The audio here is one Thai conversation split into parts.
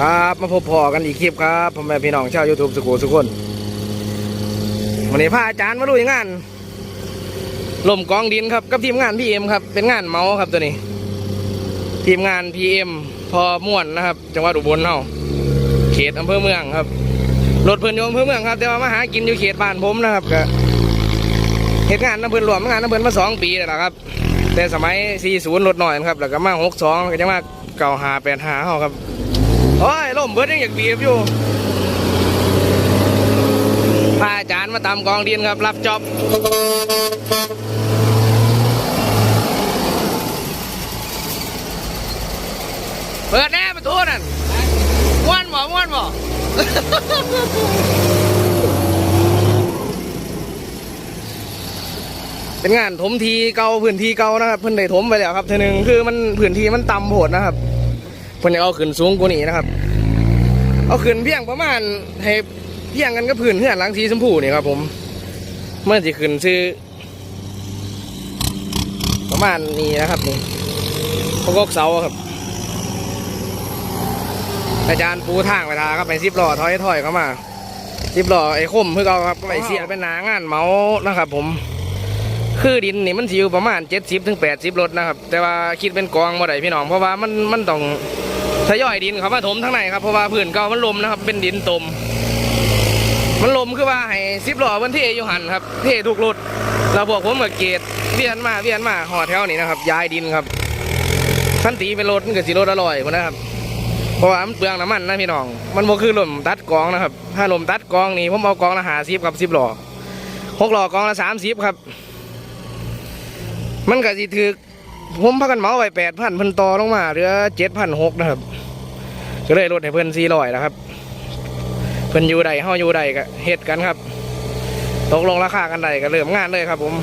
ครับมาพบพอกันอีกคลิปครับพ่อแม่พี่น้องชาวยูทูบสุโขสุคนวันนี้พาอาจารย์มาดูงานลมกองดินครับกับทีมงานพีเอ็มครับเป็นงานเมาส์ครับตัวนี้ ทีมงานพีเอ็มพอม่วนนะครับ จังหวัดอุบลเฮาเขตอำเภอเมืองครับรถเพิ่อนอยู่อำเภอเมืองครับแต่ว่ามาหากินอยู่เขตบ้านผมนะครับก็เหตุงานน้ำเพิ่อนรวมงานน้ำเพิ่อนมาสองปีแล้วล่ะครับ แต่สมัย 40รถหน่อยนะครับแล้วก็มา62ก็จะมาเก่าหาแปดหาเฮาครับ โอ้ยล่มเบิดยังอยากบีบอยู่พาอาจารย์มาตามกองดินครับ รับจอบเปิดแน่ประตูนั่นม้วนบ่ม้วนบ่เป็นงานถมทีเก่าพื้นที่เก่านะครับ เพิ่นได้ถมไปแล้วครับเทนึงคือมันพื้นที่มันต่ำโหดนะครับ พิ่นจะเอาขึ้นสูงกว่านี้นะครับ เอาขึ้นเพียงประมาณให้เพียงกันก็พื้นเพื่อนหลังสีชมพูนี่ครับ ผมเมื่อจะขึ้นซื้อ ประมาณนี้นะครับนี่พวกกเสาครับอาจารย์ปูทางไปทาครับไปซิบล้อถอยถอยเข้ามาซิบล้อไอ้คมเพื่อเอาครับไปเสียเป็นนางานเมานะครับ ผม คือดินนี่มันสิอยู่ประมาณเจ็ดสิบถึงแปดสิบรถนะครับ แต่ว่าคิดเป็นกองบ่ได้พี่น้องเพราะว่ามันมันต้อง ทยอยดินเขามาถมทั้งในครับเพราะว่าพื้นเก่ามันลมนะครับ เป็นดินตม มันลมคือว่าให้สิบล้อมันเทอยู่หันครับเททุกรถเราบอกผมกับเกตเวียนมาเวียนมาห่อแถวนี้นะครับ ย้ายดินครับทันตีเป็นรถมันก็สิรถอร่อยนะครับเพราะว่ามันเปลืองน้ำมันนะพี่น้อง มันบ่คือลมตัดกองนะครับ ถ้าลมตัดกองนี่ผมเอากองละหาสิบครับสิบล้อหกหล้อกองละสามสิบครับ มันก็สิถือ ผมพักกันเหมาไว้แปดพันเพิ่นต่อลงมาเหลือเจ็ดพันหกนะครับ ก็เลยลดให้เพิ่นสี่ร้อยแล้วครับ เพิ่นอยู่ใดเฮาอยู่ใดก็เฮ็ดกันครับ ตกลงราคากันใดก็เริ่มงานเลยครับ ผม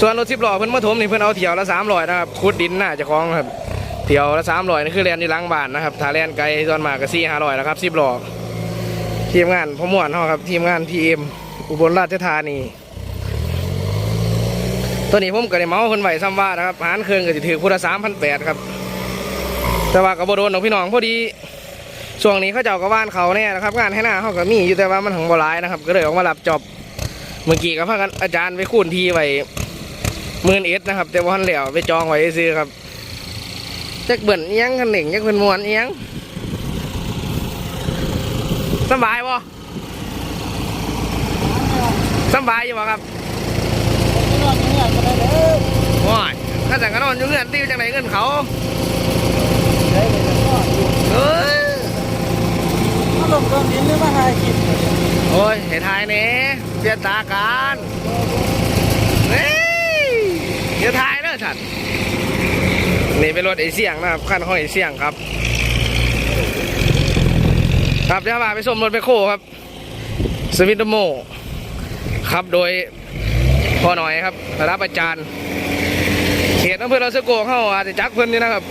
ส่วนรถสิบล้อเพิ่นมาถมนี่เพิ่นเอาเที่ยวละสามร้อยนะครับขุดดินหน้าจะคล้องครับเที่ยวละสามร้อยนี่คือแลนอยู่หลังบ้านนะครับถ้าแลนไกลส่วนมากก็สี่ห้าร้อยแล้วครับสิบล้อทีมงานพอม่วนเฮาครับ ทีมงานพีเอ็มอุบลราชธานี ตัวนี้ผมก็ได้เมาคนไหวซ้ำว่านะครับหารเครื่องก็จะถือพุทธสามพันแปดครับ แต่ว่ากับบโดนของพี่น้องพอดีช่วงนี้เขาเจ้ากับบ้านเขาเนี่ยนะครับงานให้หน้าเขาก็มีอยู่แต่ว่ามันของบหลายนะครับ ก็เลยออกมารับจอบเมื่อกี้ก็พากันอาจารย์ไปคูนทีไว้หมื่นเอสนะครับ แต่ว่าทันเหลวไปจองไว้ซื้อครับจักเบิ่นเอียงคันหนึ่งจักเพิ่นมวนเอียงสบายบ่สบายอยู่บ่ครับ ว้ายถ้าแต่งกันนอนอยู่เงินติ้วจังไหนเงินเขาเอ้ยมาลงกองดินหรือมาหากินโอ้ยเห็นทายเน่เปลี่ยนตากันเฮ้ยเดี๋ยวทายเด้อฉันนี่เป็นรถไอเสียงนะครับขั้นของไอเสียงครับ ครับเดี๋ยวมาไปชมรถไปโคครับสวิตโมครับโดยพ่อหน่อยครับระดับอาจารย์ เขตอำเภอเราสโกเข้าอาจจะจักเพิ่นนี่นะครับ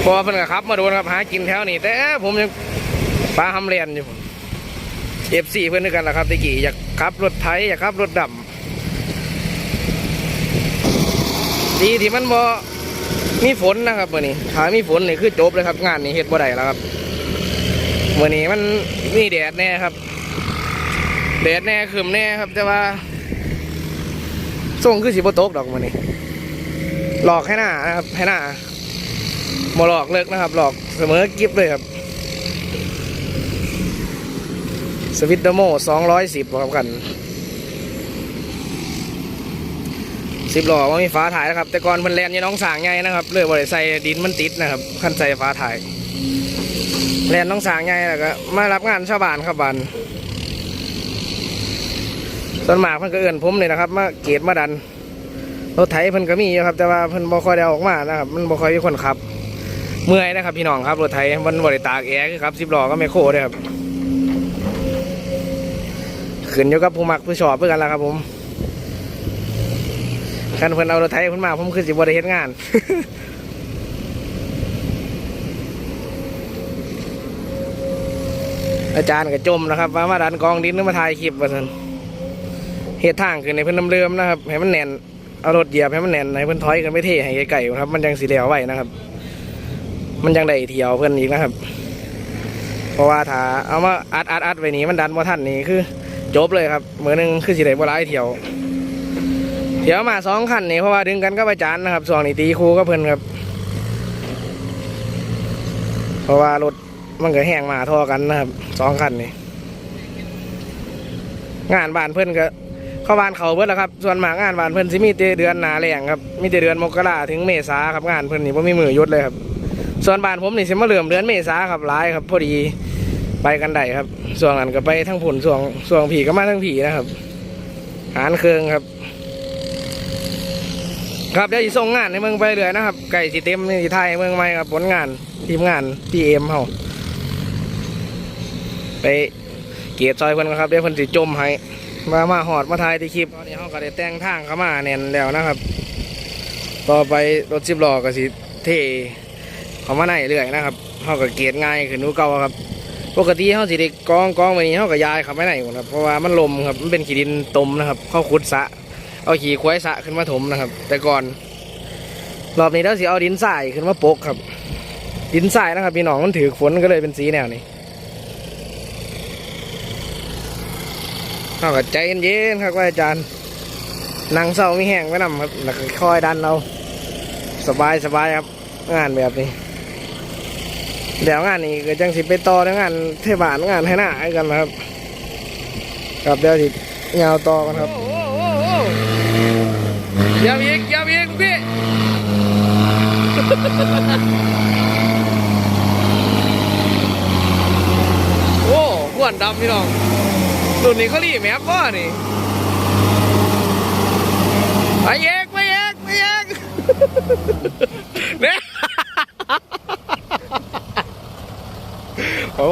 เพราะว่าเพิ่นก็ขับ มาโดนครับหากินแถวนี้แต่ผมยังปลาหำเรียนอยู่ผมเอฟซีเพื่อนด้วยกันแหละครับตะกี้อยากขับรถไถอยากขับรถดำดีที่มันบ่มีฝนนะครับมื่อนี้ถ้ามีฝนนี่คือจบเลยครับ งานนี้เฮ็ดบ่ได้แล้วครับมื่อนี้มันมีแดดแน่ครับแดดแน่คืมแน่ครับ แต่ว่าส่งคือสิบ่ตกดอกมื่อนี้ หลอกให้หน้านะครับให้หน้ามาหลอกเลิกนะครับ หลอกเสมอกิฟเลยครับสวิตเดอร์โมสองร้อยสิบครับกันสิบหล่อว่ามีฟ้าถ่ายนะครับ แต่ก่อนมันแลนยี่น้องสางไงนะครับเลยบริใส่ดินมันติดนะครับขั้นใส่ฟ้าถ่ายแลนน้องสางไงแล้วก็มารับงานชาวบ้านครับบ้านส่วนมากเพิ่นก็เอื่นผมเลยนะครับ มาเกตมาดัน รถไถเพิ่นก็มีอยู่ครับ แต่ว่าเพิ่นบ่ค่อยได้อาออกมานะครับ มันบ่ค่อยมีคนขับ เมื่อยนะครับ พี่น้องครับรถไถมันบ่ได้ตากแอร์คือครับสิบล้อก็ไม่โคเด้อครับขึ้นอยู่กับผู้มักผู้ชอบเพื่อกันละครับ ผมคันเพิ่นเอารถไถเพิ่นมาผมคือสิบ่ได้เฮ็ดงานอาจารย์ก็จมนะครับว่ามาดันกองดินหรือมาถ่ายคลิปว่าซั่นเฮ็ดทางขึ้นในเพิ่นน้ำเลื่อมนะครับให้มันแน่น เอารถเหยียบให้มันแน่นให้เพิ่อนถอยกันไปเท่ให้ไกลๆครับ มันยังสีเหลวไว้นะครับ มันยังได้เที่ยวเพิ่อนอีกนะครับ เพราะว่าถ้าเอามาอัดอัดอัดไว้นี้มันดันบ่ทันนี่คือจบเลยครับเหมือหนึงคือสิได้บ่หลายเที่ยวเที่ยวมาสองคันนี่เพราะว่าดึงกันก็ไปจานนะครับส่วนนี้ตีครูก็เพิ่นครับ เพราะว่ารถมันก็แห้งมาท่อกันนะครับสองคันนี่งานบ้านเพิ่อนก็ เข้าบ้านเขาเบิดแล้วครับ ส่วนมากงานบ้านเพิ่นสิมีแต่เดือนหนาแรงครับ มีแต่เดือนมกราถึงเมษาครับงานเพิ่นนี่บ่มีมือยุดเลยครับ ส่วนบ้านผมนี่สิมาเริ่มเดือนเมษาครับหลายครับ พอดีไปกันได้ครับ ส่วนนั้นก็ไปทั้งผุนส่วงส่วงผีก็มาทั้งผีนะครับ หารเครืองครับ ครับเดี๋ยวจะส่งงานให้เมืองไปเรือยนะครับ ไก่สีเต็มนี่สิไทยเมืองใหม่ครับผลงานทีมงานพีเอ็มเฮาไปเกียรติซอยเพิ่นก่อนครับเดี๋ยวเพิ่นสิจมให้ มามาหอดมาถ่ายที่คลิปตอนนี้เฮาก็ได้แต่งทางเข้ามาแน่นแล้วนะครับ ต่อไปรถสิบล้อก็สิเทเข้ามาในเรื่อยนะครับเฮาก็เกียร์ง่ายขึ้นนูเก่าครับ ปกติเฮาสิได้กองกองไว้นี่เฮาก็ยายเข้ามาในหมดครับเพราะว่ามันลมครับมันเป็นขี้ดินตมนะครับเข้าขุดสะเอาขี่ควายสะขึ้นมาถมนะครับ แต่ก่อนรอบนี้เราสิเอาดินทรายขึ้นมาโปกครับ ดินทรายนะครับพี่น้องมันถือฝนก็เลยเป็นสีแนวนี้ เอากับใจเย็นๆครับว่าอาจารย์นั่งเศร้ามีแห้งไว้นำครับแล้วก็คอยดันเราสบายสบายครับ งานแบบนี้เดี๋ยวงานนี้ก็จังสิไปต่อในงานเทศบาลงานให้หน้าให้กันนะครับครับเดี๋ยวสิยาวต่อกันครับย่าอีกย่าอีกพี่โอ้ขวนดำพี่น้อง รุ่นนี้เขารีแมปป่ะนี่ไปเอกไปเอกไปเอกเนี่ย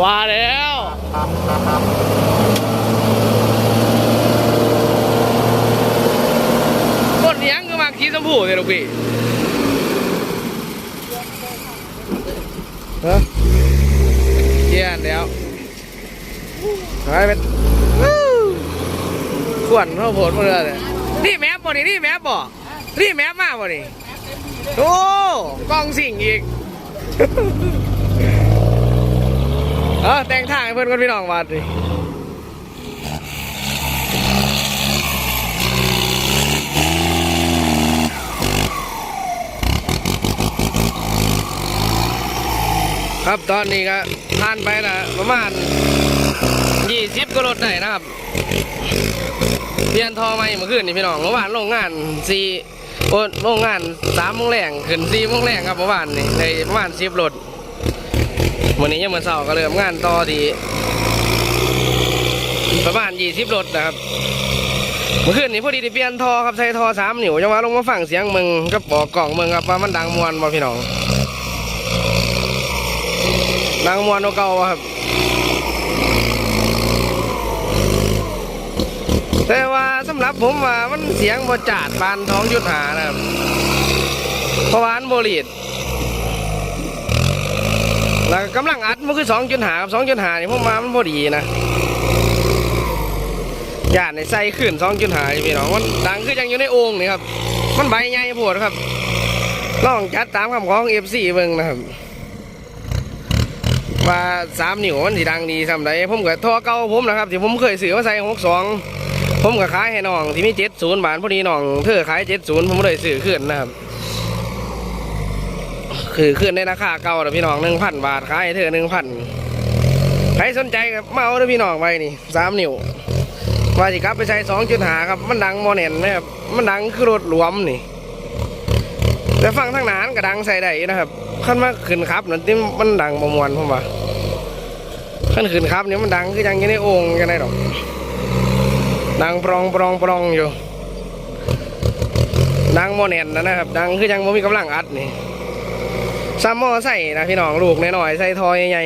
ว่าแล้วคนเลี้ยงก็มาขี้ชมพูเลยลูกพี่ฮะเยี่ยนแล้ว หายเป็นวู้ขวนเข้าโผล่มาเลยนี่แมปบ่นี่นี่แมปบ่นี่แมปมากบ่นี่โอ้กล้องสิ่งอีกเออแต่งทางให้เพื่อนคนพี่น้องมาดิครับตอนนี้ก็ผ่านไปนะประมาณ ยี่สิบก็รถได้นะครับเปลี่ยนทอใหม่เมื่อคืนนี่พี่น้องเมื่อวานโรงงานสี่โอ้โรงงานสามโมงแรงขึ้นสี่โมงแรงครับเมื่อวานนี่ในประมาณสิบรถวันนี้ยังเหมือนเสาร์ก็เริ่มงานต่อดีประมาณยี่สิบรถนะครับเมื่อคืนนี้พอดีได้เปลี่ยนทอครับใช้ทอสามนิ้วจังหวะลงมาฟังเสียงมึงก็บอกกล่องมึงครับว่ามันดังมวนบ่พี่น้องดังมวนโอเก่าครับ แต่ว่าสำหรับผมว่ามันเสียงบ่จาดปานท้องยุทธานะครับเพราะว่าอันโบลีดแล้วกำลังอัดมันคือสองจุดหาสองจุดหานี่ผมมามันพอดีนะย่านในใส่ขึ้นสองจุดหาพี่น้องมันดังคือยังอยู่ในโอ่งนี่ครับ มันใบใหญ่โพดครับลองจัดตามคำของเอฟซีเบิ่งนะครับว่าสามนิ้วมันสีดังดีสำหรับผมกับท่อเก่าผมนะครับที่ผมเคยซื้อมาใส่หกสอง ผมก็ขายให้น้องที่มีเจ็ดศูนย์บาทพอดีน้องเธอขายเจ็ดศูนย์ผมเลยซื้อขึ้นนะครับคือขึ้นในราคาเก่าแล้วพี่น้องหนึ่งพันบาทขายให้เธอหนึ่งพันใครสนใจกับเมาเด้อพี่น้องไปนี่สามนิ้วว่าสิครับไปใช้สองจุดหาครับ มันดังโมเนนนะครับมันดังคือรถหลวมนี่แต่ฟังทางนานก็ดังใส่ได้นะครับขั้นมาขึ้นครับนั่นที่มันดังประมวลผมว่าขั้นขึ้นครับเนี่ยมันดังคือยังยังในโอ่งยังไงดอก ดังปรองปรองปรองอยู่ ดังโมเนนนะนะครับ ดังคือยังไม่มีกำลังอัดนี่ซ้ำมอใส่นะพี่น้องลูกน้อยๆใส่ทอยใหญ่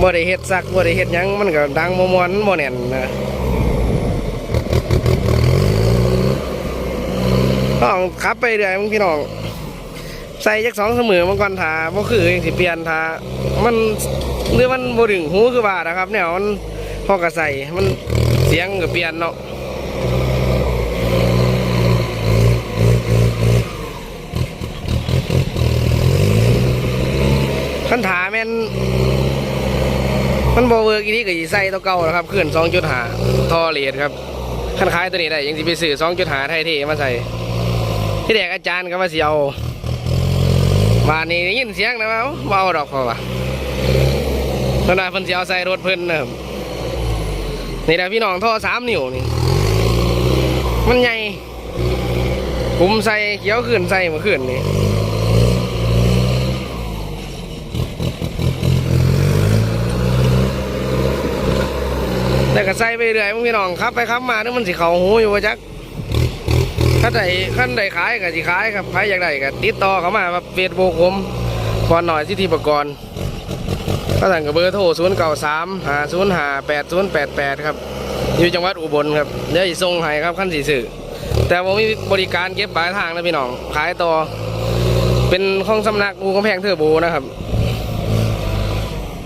บ่ได้เฮ็ดซักบ่ได้เฮ็ดยังมันก็ดังบ่ม่วนบ่แน่นนะต้องขับไปเรื่อยมึงพี่น้อง ใส่จักสองเสมอมันก่อนทาบ่คือจังสิเปลี่ยนทามันหรือมันบ่ดึงหูคือว่านะครับแนวมัน พอก็ใส่มันเสียงก็เปลี่ยนเนาะคันถาแม่นมันบอเวิร์กอีนี้ก็ยีใส่ตัวเก่าแล้วครับขึ้นสองจุดหาทอเลดครับคันขายตัวนี้ได้ยังสิไปซื้อสองจุดหาไทยเทมาใส่ที่แดกอาจารย์ก็มาเสียวบานนี้ยินเสียงนะว่าเบาดอกเขาว่ะตอนนั้นเพิ่นเสียวใส่รถเพิ่นนะครับ นี่แหละพี่น้องท่อสามนิ้วนี่ มันใหญ่ผมใส่เขียวขึ้นใส่เขื่อนนี่แต่ก็ใส่ไปเรื่อยมึงพี่น้องครับไปครับมานึกมันสิเขาหูอยู่ว่าจักขั้นใดขั้นใดขายก็สิขายครับใครอยากได้ก็ติดต่อเขามาแบบเฟซบุ๊กผมพรหน่อยสิทธิประกรณ์ ก็สั่งกับเบอร์โทรศูนย์เก้าสามหาศูนย์หาแปดศูนย์แปดแปดครับ อยู่จังหวัดอุบลครับเดี๋ยวอีส่งให้ครับขั้นสี่สื่อแต่ผมมีบริการเก็บปลายทางนะพี่น้อง ขายต่อ เป็นของสำนักอูกำแพงเทอร์โบนะครับ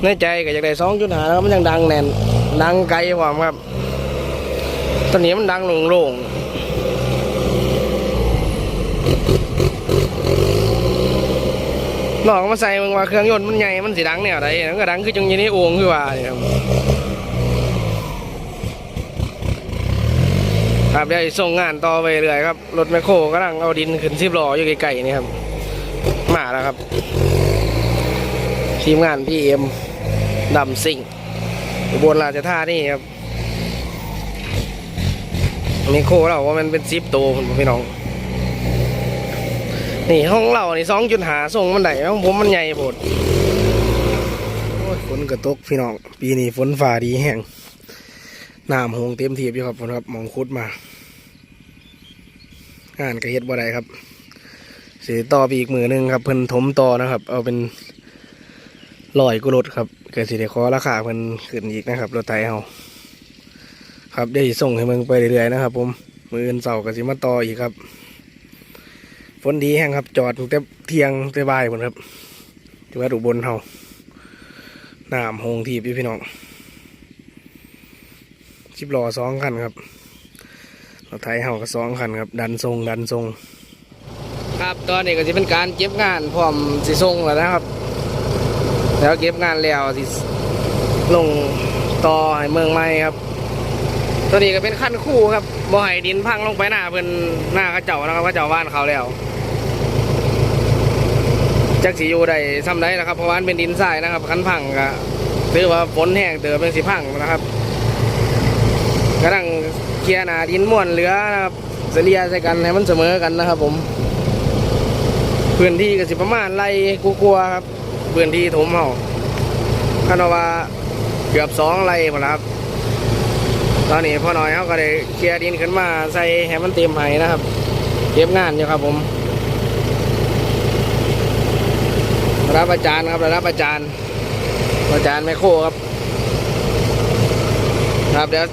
ในใจก็อยากได้สองจุดหาแล้วมันยังดังแน่น ดังไกลกว่าครับ ตอนนี้มันดังโล่งๆ ลองมาใส่มึงว่าเครื่องยนต์มันใหญ่มันสีดังแนวใดมันก็ดังคือจังยี่นี้โอ่งคือว่าเนี่ยครับครับเดี๋ยวส่งงานต่อไปเรื่อยครับ รถแมคโครกำลังเอาดินขึ้นซิบล้ออยู่ไกลๆนี่ครับ มาแล้วครับ ทีมงานพี่เอ็มดำซิ่งอุบลราชธานีครับแมีโครเราว่ามันเป็นซิปโตคุณพี่น้อง นี่ห้องเรานี่สองจุดหาส่งมันไหนของผมมันใหญ่โพดฝนกระตกพี่น้อง ปีนี้ฝนฝ่าดีแห้งน้ำหงเต็มทีบอยู่ครับฝนครับมองคุดมางานกระเฮ็ดบ่ได้ครับสีต่อไปอีกมือหนึงครับเพิ่นถมต่อนะครับ เอาเป็นลอยกุรถครับเกิดสิได้ขอราคาเพิ่นขึ้นอีกนะครับรถไถเฮาครับได้ส่งให้มึงไปเรื่อยๆนะครับ ผมมืออื่นเสาร์กสิมาต่ออีกครับ ฝนดีแห้งครับ จอดแต่เที่ยงแต่บ่ายหมดครับจังหวัดอุบลเฮาน้ำหงทีบอยู่พี่น้องชิบล้อสองคันครับเรถไถเฮาก็สองคันครับ ดันทรงดันทรง ครับตอนนี้ก็จะเป็นการเก็บงานพร้อมสิส่งแล้วนะครับ แล้วเก็บงานแล้วสิลงต่อให้เมืองใหม่ครับ ตัวนี้ก็เป็นขั้นคู่ครับบ่ให้ดินพังลงไปหน้าเพิ่นหน้ากระเจ้านะครับกระเจ้าบ้านเขาแล้ว จักสีอยู่ได้ซ้ำได้นะครับ เพราะว่ามันเป็นดินทรายนะครับขั้นพังก็ถือว่าฝนแห้งเติมเป็นสิพังนะครับกำลังเคลียร์หนาดินม้วนเหลือนะครับเสลียใส่กันให้มันเสมอกันนะครับ ผม พื้นที่ก็สิประมาณไรกูกลัวครับพื้นที่ถมเฮาคาดว่าเกือบสองไร่หมดแล้วครับตอนนี้พ่อหน้อยเขาก็ได้เคลียร์ดินขึ้นมาใส่ให้มันเต็มไห้นะครับเก็บงานอยู่ครับผม รับอาจารย์ครับรับอาจารย์ อาจารย์แมโครครับ ครับเดี๋ยว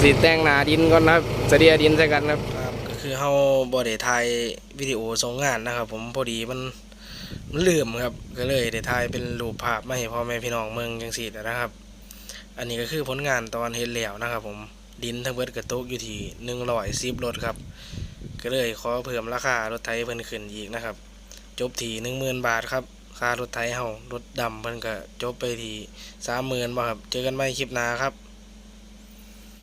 สีแตงหนาดินก่อนนะครับเสียดินใส่กันครับครับ ก็คือเฮาบอได้ถ่ายวิดีโอส่งงานนะครับ ผมพอดีมันมันลืมครับ ก็เลยได้ถ่ายเป็นรูปภาพมาให้พ่อแม่พี่น้องเมืองจังสีนะครับ อันนี้ก็คือผลงานตอนเฮ็ดแล้วนะครับ ผมดินทั้งเบิดกระตุกอยู่ที่หนึ่งร้อยสิบรถครับ ก็เลยขอเพิ่มราคารถไถเพิ่นขึ้นอีกนะครับ จบที่หนึ่งหมื่นบาทครับ ค่ารถไถเฮารถดำเพิ่นก็จบไปที่สามหมื่นบาทครับ เจอกันใหม่คลิปหน้าครับ